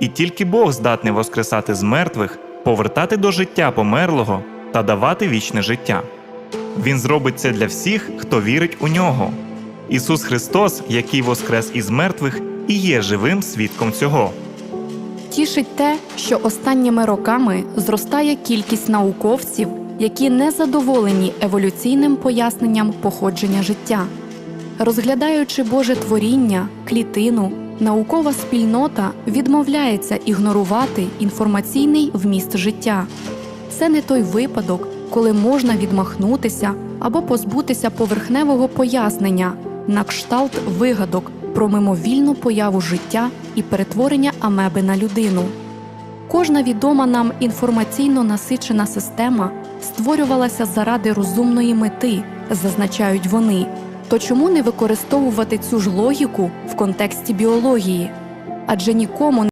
І тільки Бог здатний воскресати з мертвих, повертати до життя померлого та давати вічне життя. Він зробить це для всіх, хто вірить у нього. Ісус Христос, який воскрес із мертвих, і є живим свідком цього. Тішить те, що останніми роками зростає кількість науковців, які не задоволені еволюційним поясненням походження життя. Розглядаючи Боже творіння, клітину, наукова спільнота відмовляється ігнорувати інформаційний вміст життя. Це не той випадок, коли можна відмахнутися або позбутися поверхневого пояснення на кшталт вигадок про мимовільну появу життя і перетворення амеби на людину. Кожна відома нам інформаційно насичена система створювалася заради розумної мети, зазначають вони. То чому не використовувати цю ж логіку в контексті біології? Адже нікому